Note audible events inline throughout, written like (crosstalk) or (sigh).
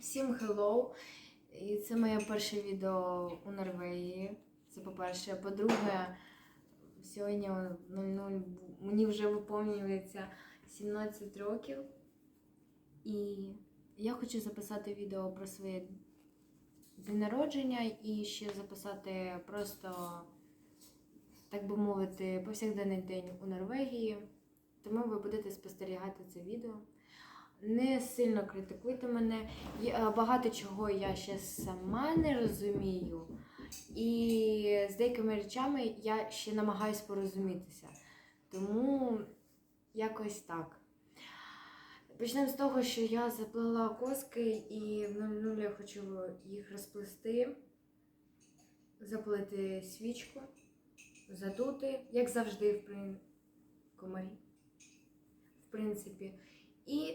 Всім hello! І це моє перше відео у Норвегії. Це по-перше. По-друге, сьогодні о 00 мені вже виповнюється 17 років. І я хочу записати відео про своє день народження і ще записати просто, так би мовити, повсякденний день у Норвегії. Тому ви будете спостерігати це відео. Не сильно критикуйте мене. Багато чого я ще сама не розумію. І з деякими речами я ще намагаюсь порозумітися. Тому якось так. Почнемо з того, що я заплела коски і в 00 я хочу їх розплести, запалити свічку, задути, як завжди, в комарі. В принципі. І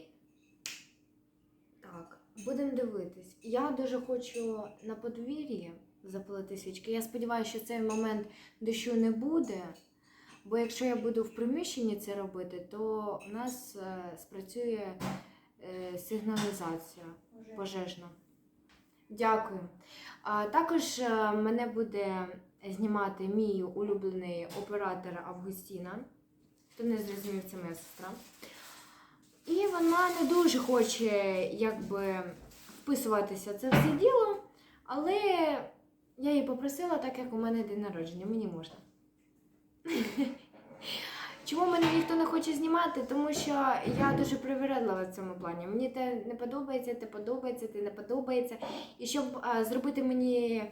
так, будемо дивитись. Я дуже хочу на подвір'ї запалити свічки. Я сподіваюся, що цей момент дощу не буде. Бо якщо я буду в приміщенні це робити, то у нас е, спрацює е, сигналізація пожежна. Дякую. А також е, мене буде знімати мій улюблений оператор Августіна. Хто не зрозумів, це моя сестра. І вона не дуже хоче якби вписуватися це все діло, але я її попросила, так як у мене день народження, мені можна. (laughs) Чому мене ніхто не хоче знімати? Тому що я дуже привередлива в цьому плані. Мені те не подобається, те подобається, те не подобається. І щоб а, зробити мені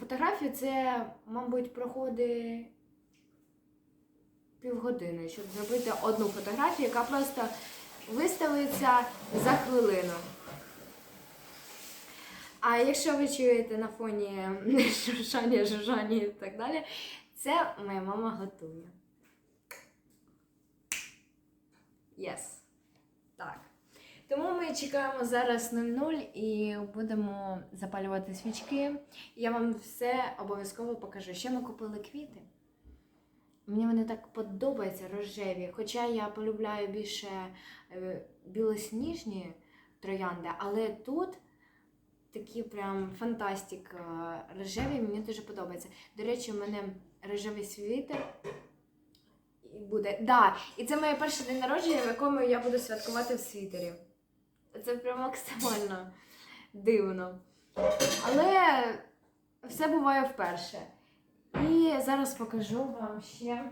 фотографію, це, мабуть, проходить півгодини, щоб зробити одну фотографію, яка просто виставиться за хвилину. А якщо ви чуєте на фоні (laughs) шуршання, жужжання і так далі, це моя мама готує. Yes. Так. Тому ми чекаємо зараз 00 і будемо запалювати свічки. Я вам все обов'язково покажу. Ще ми купили квіти. Мені вони так подобаються рожеві. Хоча я полюбляю більше е, білосніжні троянди, але тут такі прям фантастик е, рожеві, мені дуже подобається. До речі, у мене рожевий світер. Буде. Да, і це моє перше день народження, в якому я буду святкувати в світері. Це прям максимально дивно. Але все буває вперше. І зараз покажу вам ще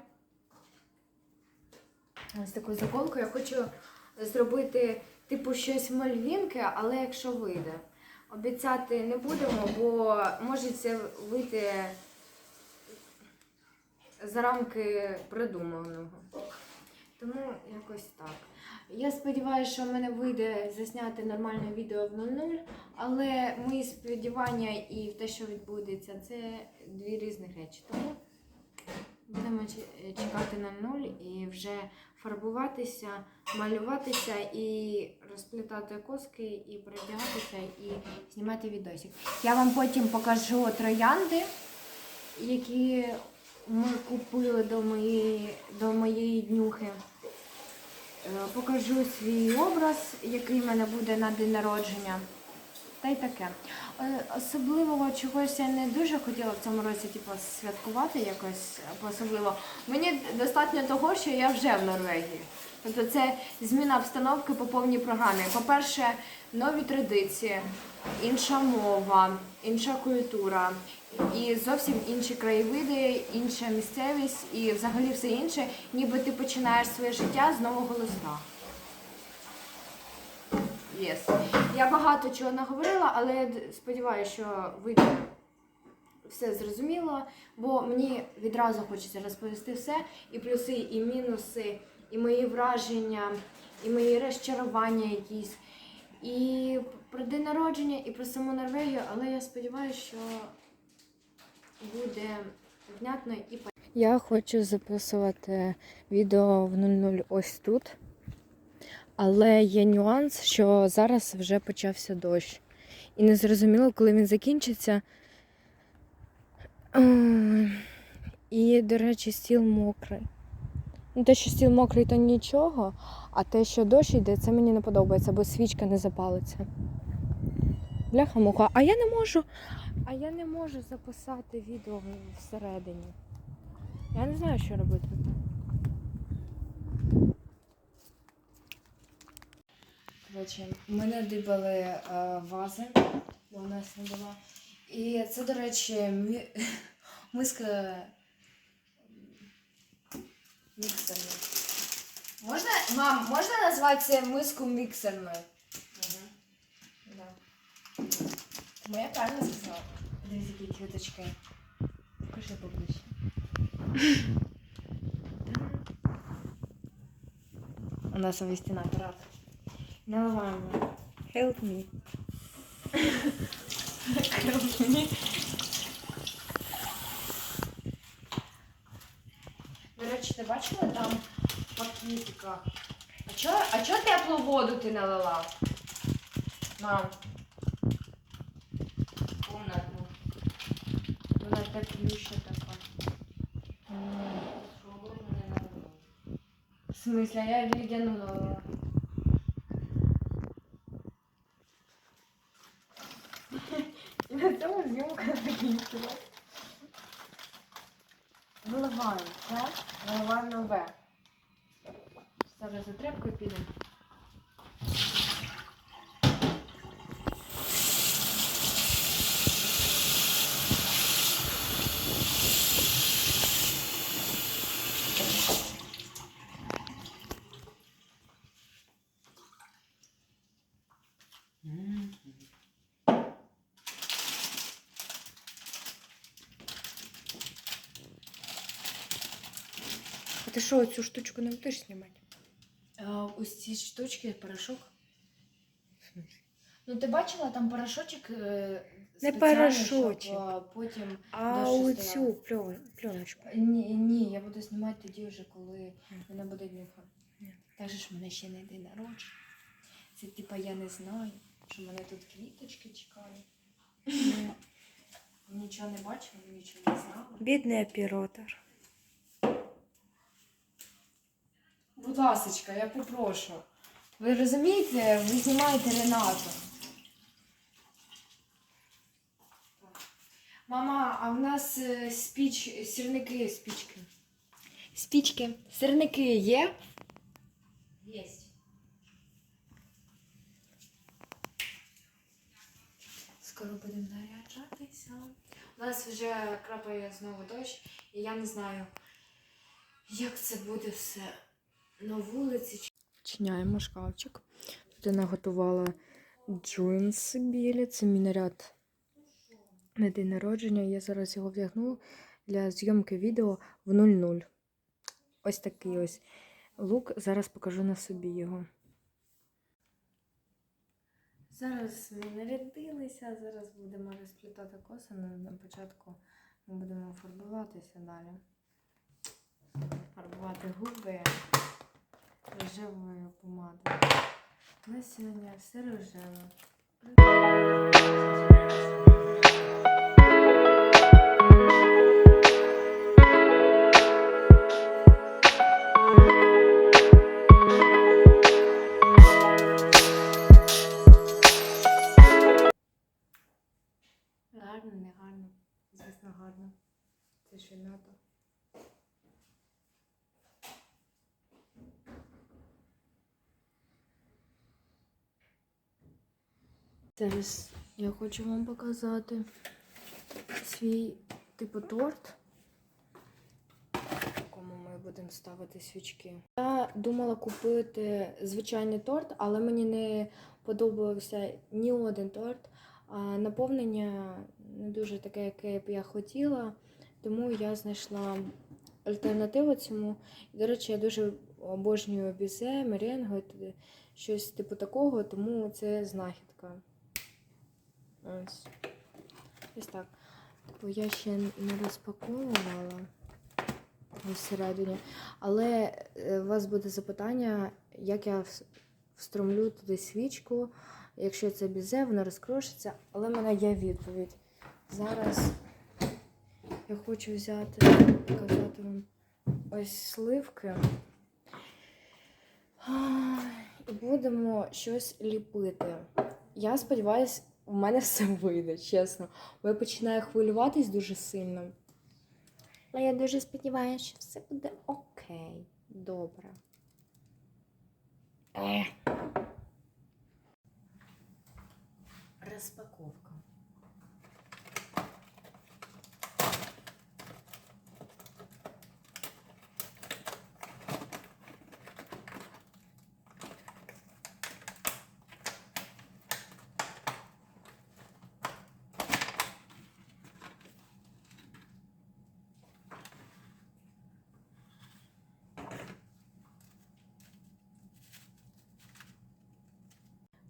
ось таку заколку. Я хочу зробити типу щось мальвінке, але якщо вийде. Обіцяти не будемо, бо може це вийти за рамки придуманого. Тому якось так. Я сподіваюся, що в мене вийде засняти нормальне відео в 00, але мої сподівання і те, що відбудеться, це дві різних речі. Тому будемо чекати на 0 і вже фарбуватися, малюватися і розплітати коски, і передягатися, і знімати відосик. Я вам потім покажу троянди, які ми купили до моєї, до моєї днюхи. Е, Покажу свій образ, який в мене буде на день народження. Та й таке. Е, Особливого чогось я не дуже хотіла в цьому році типу, святкувати якось по-особливо. Мені достатньо того, що я вже в Норвегії. Тобто це зміна обстановки по повній програмі. По-перше, нові традиції, інша мова, інша культура, і зовсім інші краєвиди, інша місцевість і взагалі все інше, ніби ти починаєш своє життя з нового листа. Yes. Я багато чого наговорила, але я сподіваюся, що вийде все зрозуміло, бо мені відразу хочеться розповісти все, і плюси, і мінуси, і мої враження, і мої розчарування якісь, і про день народження, і про саму Норвегію, але я сподіваюся, що буде внятно і Я хочу записувати відео в 00 ось тут. Але є нюанс, що зараз вже почався дощ. І не зрозуміло, коли він закінчиться. І, до речі, стіл мокрий. Ну, те, що стіл мокрий, то нічого, а те, що дощ йде, це мені не подобається, бо свічка не запалиться. Бляха-муха. А я не можу. А я не можу записати відео всередині. Я не знаю, що робити. Коротше, ми надибали е, вази, бо у нас не було. І це, до речі, мі... (laughs) миска міксерна. Можна, мам, можна назвати це миску міксерною? Да. Тому я правильно сказала. Дивіться, які квіточки. Покажи поближче. У нас апарат. Наливаємо. Help me. Help me. До речі, ти бачила там в пакетиках? А чо, а чо теплу воду ти налила? Мам. Вона теплюща така. В смысле, я. І на цьому зйомка закінчилась. Виливаємо це, виливаємо нове. Зараз за тряпкою підемо. Ти що, цю штучку не будеш знімати? А, ось ці штучки, порошок. Ну, ти бачила там порошочок е, Не спеціальний, порошочок. щоб, а, потім. А Довше оцю пльон, пленочку. Ні, ні, я буду знімати тоді вже, коли мене буде днюха. Ні. Так в мене ще не день народження. Це типа я не знаю, що мене тут квіточки чекають. Нічого не бачила, нічого не знала. Бідний оператор. Будь ласочка, я попрошу. Ви розумієте, ви знімаєте Ренату. Мама, а в нас е, спіч, сірники, спічки. Спічки. Сірники є? Єсть. Скоро будемо наряджатися. У нас вже крапає знову дощ, і я не знаю, як це буде все на вулиці. Чиняємо шкафчик. Тут я наготувала джинси білі. Це мій наряд на день народження. Я зараз його вдягну для зйомки відео в 00. Ось такий ось лук. Зараз покажу на собі його. Зараз ми нарядилися, зараз будемо розплітати коси. але На початку ми будемо фарбуватися далі. Фарбувати губи рожевою помадою. У нас сьогодні все рожеве. Зараз я хочу вам показати свій типу торт, в якому ми будемо ставити свічки. Я думала купити звичайний торт, але мені не подобався ні один торт. А наповнення не дуже таке, яке б я хотіла, тому я знайшла альтернативу цьому. До речі, я дуже обожнюю бізе, меренго, т- щось типу такого, тому це знахідка. Ось. Ось так. Типу я ще не розпаковувала всередині. Але е, у вас буде запитання, як я встромлю туди свічку. Якщо це бізе, воно розкрошиться, але в мене є відповідь. Зараз я хочу взяти, показати вам ось сливки. І будемо щось ліпити. Я сподіваюся, у мене (laughs) все вийде, чесно. Бо я починаю хвилюватись дуже сильно. Але я дуже сподіваюся, що все буде окей. Добре. Ех. Розпаковка.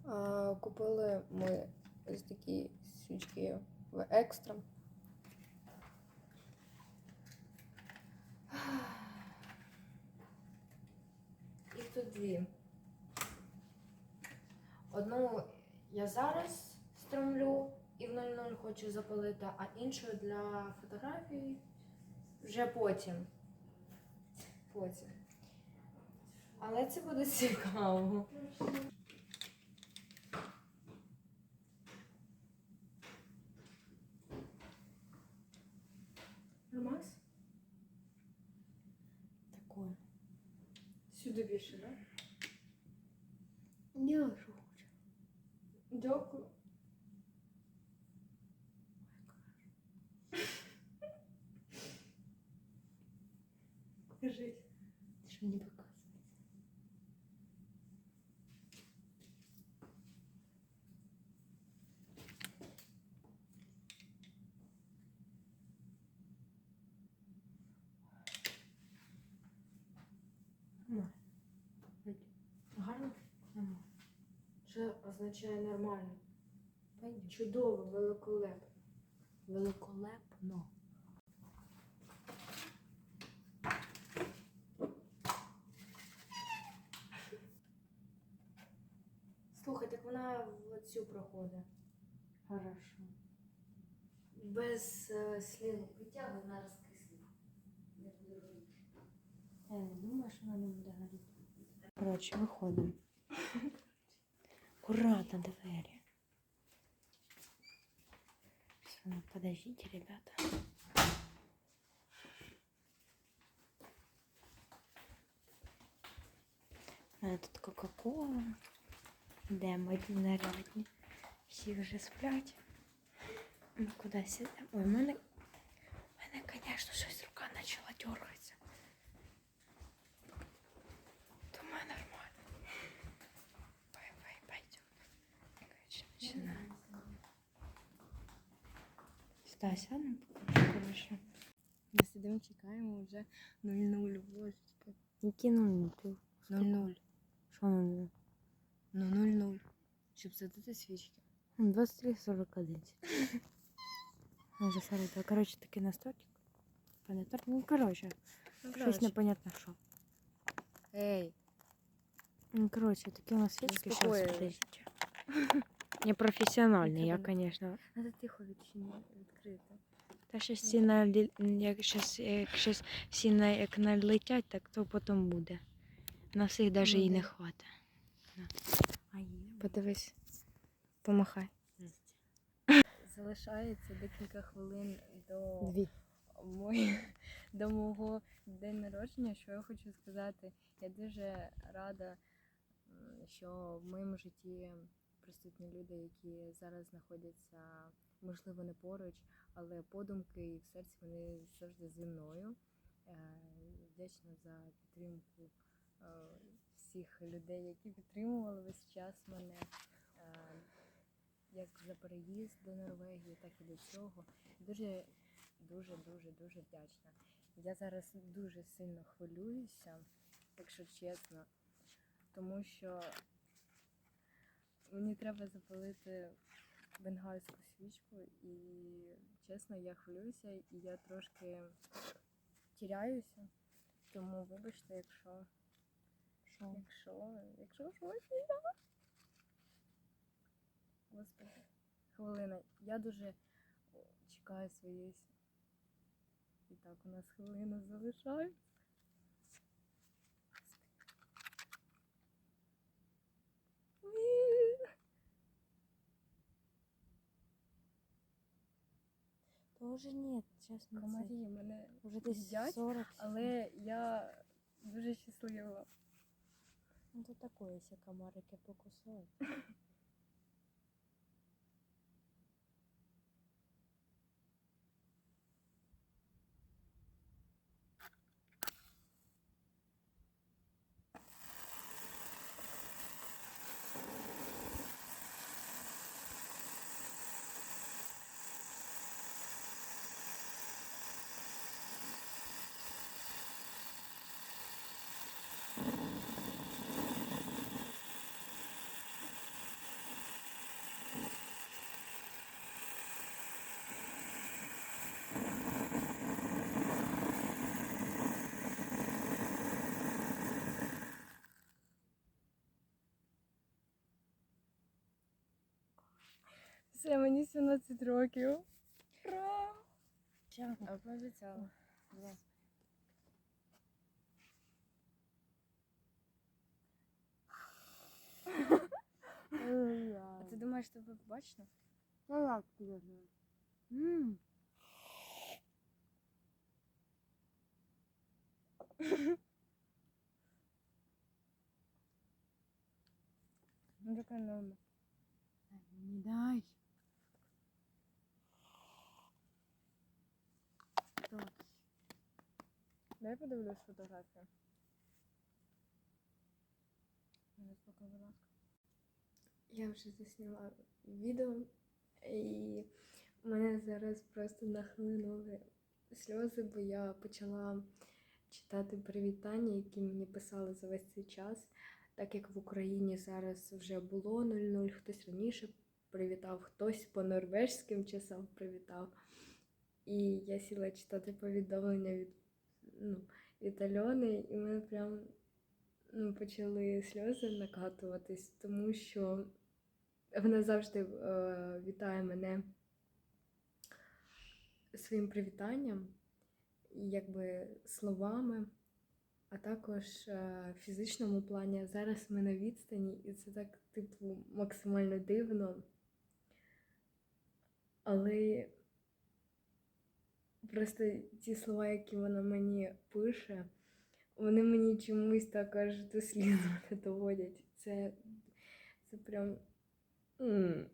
А, Купили ми ось такі свічки в екстра. Їх тут дві. Одну я зараз стромлю і в 00 хочу запалити, а іншу для фотографій вже потім. Потім. Але це буде цікаво. Нормас? Такое. Сюди більше, так? Я хочу. Дякую. Кажіть. Що не показується? Нормально. Гарно? Нормально. Це означає нормально. Пойдем. Чудово, великолеп. Великолепно. Слухай, так вона в цю проходить. Хорошо. Без е, слів. Витягуй на розкислив. Не буде горіти. Я не думаю, що вона не буде горіти. Коротше, виходимо. Аккуратно двері. Всё, ну, подождите, ребята. У мене тут Кока-Кола. Де мої нарядні. Всі вже сплять. Ми кудись ідемо. Ой, у мене, у мене, звісно, щось рука почала дергатися. Сюда сядем, короче. Ми сидимо, чекаємо вже 0-0, божечки. Які ну ти? 0-0. Що ну? Ну 0-0. Щоб задати свічки. 23.41. (laughs) Вже 42. Короче, такий настольчик. Понятно. Ну, короче, щось непонятно що. Ей, Ну, короче, такі у нас свічки. Сейчас, (laughs) Подождите. Я, конечно. треба тихо відкрити. Та ще всі налі... як щас, як всі на... як налетять, так то потім буде. На всіх навіть Ну, і не да. хватить. На. А є. Подивись. Помахай. Залишається декілька хвилин до Дві. мої, до мого день народження, що я хочу сказати. Я дуже рада, що в моєму житті присутні люди, які зараз знаходяться, можливо, не поруч, але подумки і в серці вони завжди зі мною. Е, Вдячна за підтримку е, всіх людей, які підтримували весь час мене. е, Як за переїзд до Норвегії, так і до цього. Дуже, дуже, дуже, дуже вдячна. Я зараз дуже сильно хвилююся, якщо чесно, тому що мені треба запалити бенгальську свічку, і чесно, я хвилююся і я трошки тіряюся. Тому вибачте, якщо, якщо, якщо щось не так. Господи, хвилина. Я дуже чекаю своєї. І так, у нас хвилина залишається. Ні. Та ні, чесно. Комарі мене вже десь їдять, 40. але я дуже щаслива. Ну то такое, якщо комарики покусають. (laughs) Все, мені 17 років. Ура! Чого? А пообіцяла. А ти думаєш, тебе побачно? Ну як тебе Ммм. (laughs) Ну така норма. Не дай. Дай подивлюсь фотографію. Я вже засняла відео, і мене зараз просто нахлинули сльози, бо я почала читати привітання, які мені писали за весь цей час. Так як в Україні зараз вже було 0-0, хтось раніше привітав, хтось по норвежським часам привітав. І я сіла читати повідомлення від, ну, від і мене прям ну, почали сльози накатуватись, тому що вона завжди е, вітає мене своїм привітанням, якби словами, а також е, в фізичному плані. Зараз ми на відстані, і це так, типу, максимально дивно. Але просто ті слова, які вона мені пише, вони мені чомусь так аж до сліз мене доводять. Це, це прям. м.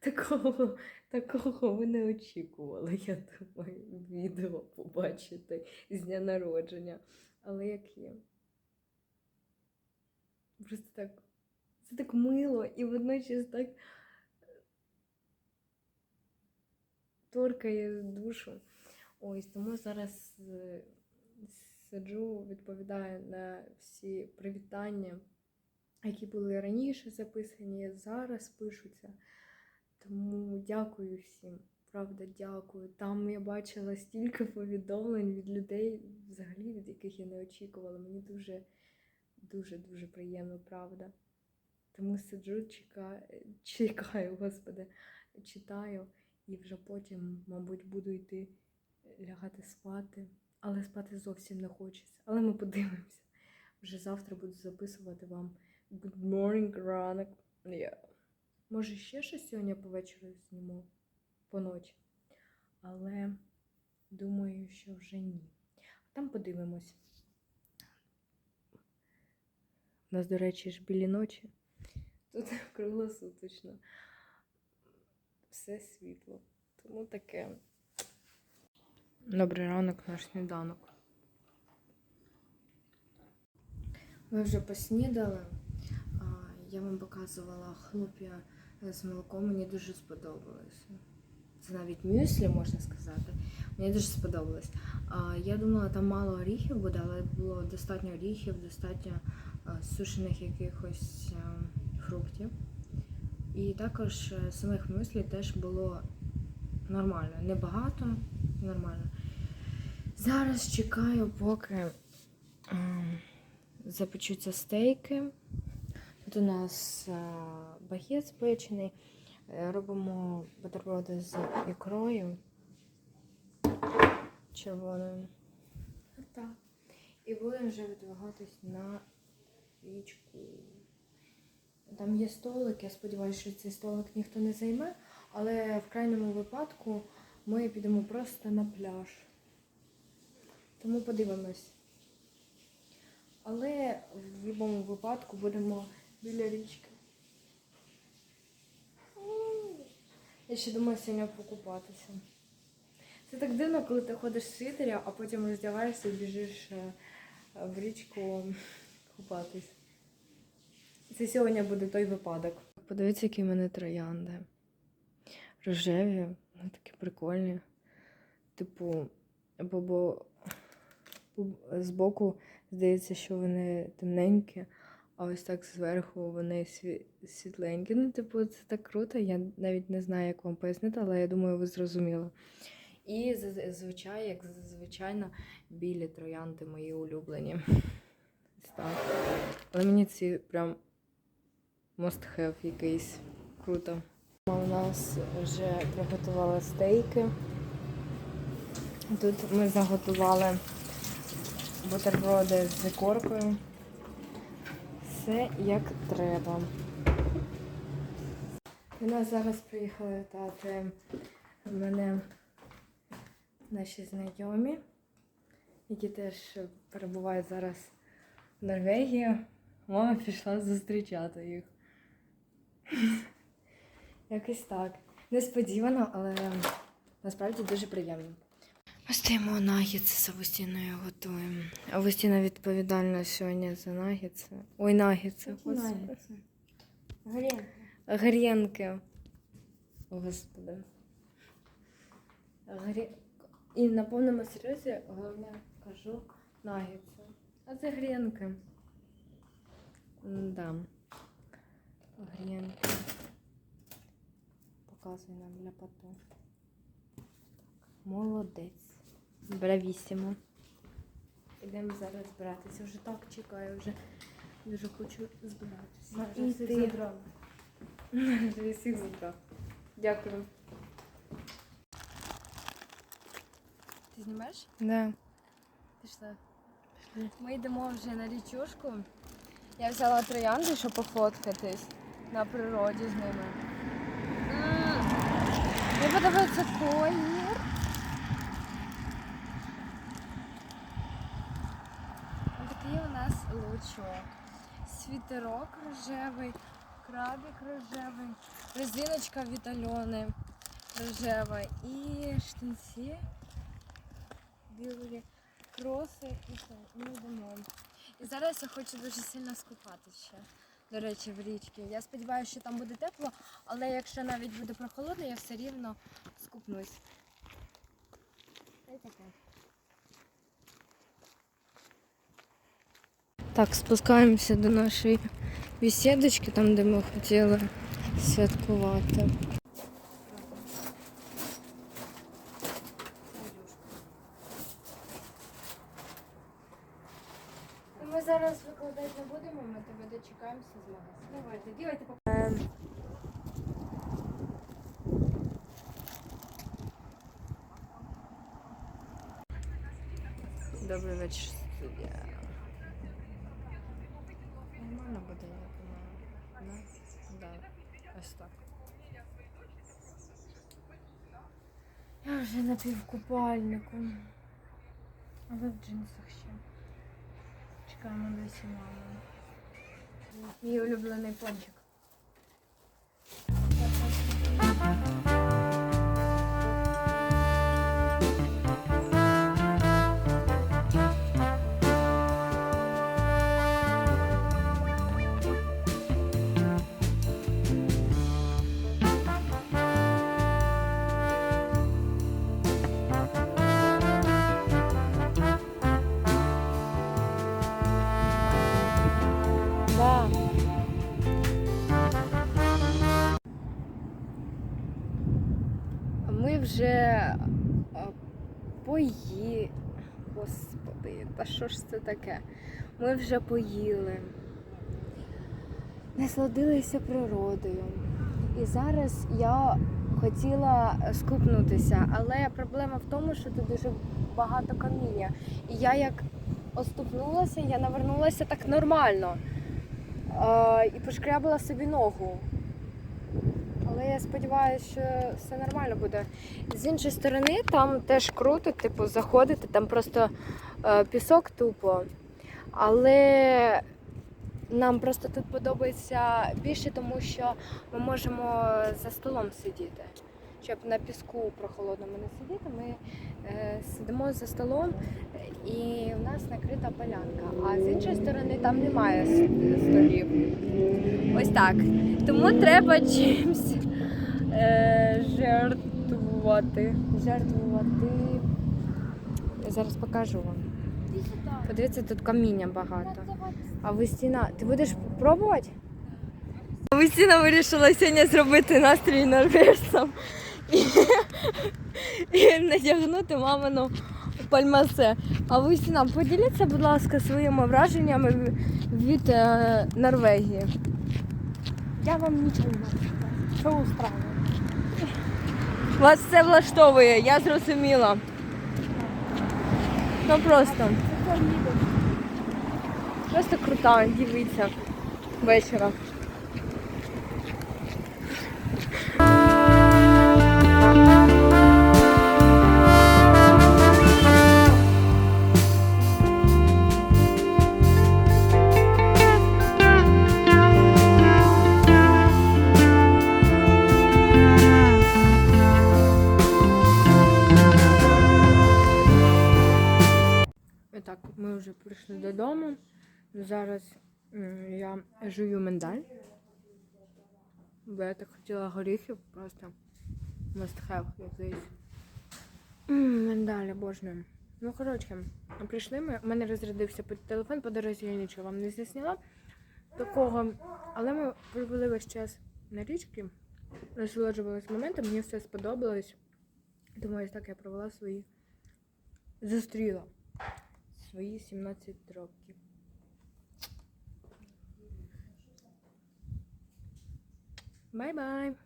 Такого, такого ви не очікували, я думаю, відео побачити з дня народження. Але як є. Просто так. Це так мило і водночас так торкає душу. Ось тому зараз е, сиджу, відповідаю на всі привітання, які були раніше записані, зараз пишуться. Тому дякую всім. Правда, дякую. Там я бачила стільки повідомлень від людей, взагалі, від яких я не очікувала. Мені дуже, дуже, дуже приємно, правда. Тому сиджу, чекаю, чекаю, господи, читаю і вже потім, мабуть, буду йти лягати спати. Але спати зовсім не хочеться. Але ми подивимося. Вже завтра буду записувати вам Good morning, ранок. Yeah. Може, ще щось сьогодні по вечору зніму по ночі. Але думаю, що вже ні. Там подивимось. У нас, до речі, ж білі ночі. Тут (laughs) круглосуточно. Все світло. Тому таке. Добрий ранок, наш сніданок. Ми вже поснідали. Я вам показувала хлоп'я з молоком, мені дуже сподобалося. Це навіть мюслі, можна сказати. Мені дуже сподобалось. Я думала, там мало оріхів буде, але було достатньо оріхів, достатньо сушених якихось фруктів. І також е, самих мюслі теж було нормально. Небагато, нормально. Зараз чекаю, поки ем, запечуться стейки. Тут у нас е, багет спечений. Е, Робимо бутерброди з ікрою червоною. Так. І будемо вже відвагатись на річку. Там є столик, я сподіваюся, що цей столик ніхто не займе, але в крайньому випадку ми підемо просто на пляж. Тому подивимось. Але в будь-якому випадку будемо біля річки. Я ще думаю сьогодні покупатися. Це так дивно, коли ти ходиш в світері, а потім роздягаєшся і біжиш е, в річку купатись. Це сьогодні буде той випадок. Подивіться, які в мене троянди. Рожеві, вони такі прикольні. Типу, бо, бо збоку здається, що вони темненькі, а ось так зверху вони світленькі. Ну, типу, це так круто. Я навіть не знаю, як вам пояснити, але я думаю, ви зрозуміли. І зазвичай, як звичайно, білі троянди мої улюблені. (laughs) Але мені ці прям must have якийсь круто. У нас вже приготували стейки. Тут ми заготували бутерброди з ікоркою. Все як треба. До нас зараз приїхали вітати мене наші знайомі, які теж перебувають зараз в Норвегії. Мама пішла зустрічати їх. (laughs) Якось так. Несподівано, але насправді дуже приємно. Ми стоїмо нагідці з Августіною готуємо. Августіна відповідальна сьогодні за нагідці. Ой, нагідці, господи. Грінка. Грінки. Господи. Грі... І на повному серйозі головне кажу нагідці. А це грінки. Да. Грінки. Показуй нам ляпоту. Молодець. Бравісімо. Ідемо зараз збиратися. Вже так чекаю, вже дуже хочу збиратися. І ти. Вже всіх забрав. Дякую. Ти знімаєш? Да. Пішли. Ми йдемо вже на річушку. Я взяла троянди, щоб пофоткатись на природі з ними. Мені подобається колір. Ось такий у нас лучок. Світерок рожевий, крабик рожевий, резиночка від Альони рожева і штанці білі кроси і все, і ми йдемо. І зараз я хочу дуже сильно скупатися ще, до речі, в річці. Я сподіваюся, що там буде тепло, але якщо навіть буде прохолодно, я все рівно скупнусь. Так, спускаємося до нашої бесідочки, там, де ми хотіли святкувати. Ми зараз викладати не будемо, ми тебе дочекаємося з магазину. Давайте, ділайте по Добрий вечір, студія. Нормально буде, я думаю. Да? Да. Ось так. Я вже на півкупальнику. Але в джинсах ще. Чекаємо досі маму. Мій улюблений пончик. Та що ж це таке? Ми вже поїли, насладилися природою. І зараз я хотіла скупнутися, але проблема в тому, що тут дуже багато каміння. І я як оступнулася, я навернулася так нормально. А, і пошкрябала собі ногу. Але я сподіваюся, що все нормально буде. З іншої сторони, там теж круто, типу, заходити, там просто е, пісок тупо. Але нам просто тут подобається більше, тому що ми можемо за столом сидіти. Щоб на піску прохолодному не сидіти, ми е, сидимо за столом і у нас накрита полянка. А з іншої сторони там немає столів. Ось так. Тому треба чимось е, жертвувати. Жертвувати. Я зараз покажу вам. Подивіться, тут каміння багато. А Вестіна, ти будеш пробувати? Вестіна вирішила сьогодні зробити настрій норвежцям і, і надягнути мамину пальмасе. А Вестіна, поділіться, будь ласка, своїми враженнями від е, Норвегії. Я вам нічого не можу сказати. Що устраює? Вас все влаштовує, я зрозуміла. Ну просто. Просто крута, дивіться. Вечора. Зараз я жую миндаль. Бо я так хотіла горіхів, просто must have якийсь. Миндаль обожнюю. Ну, коротше, прийшли ми. У мене розрядився телефон, по дорозі я нічого вам не засняла. Такого. Але ми провели весь час на річці, насолоджувалися моментом, мені все сподобалось. Тому ось так я провела свої. Зустріла свої 17 років. Bye bye.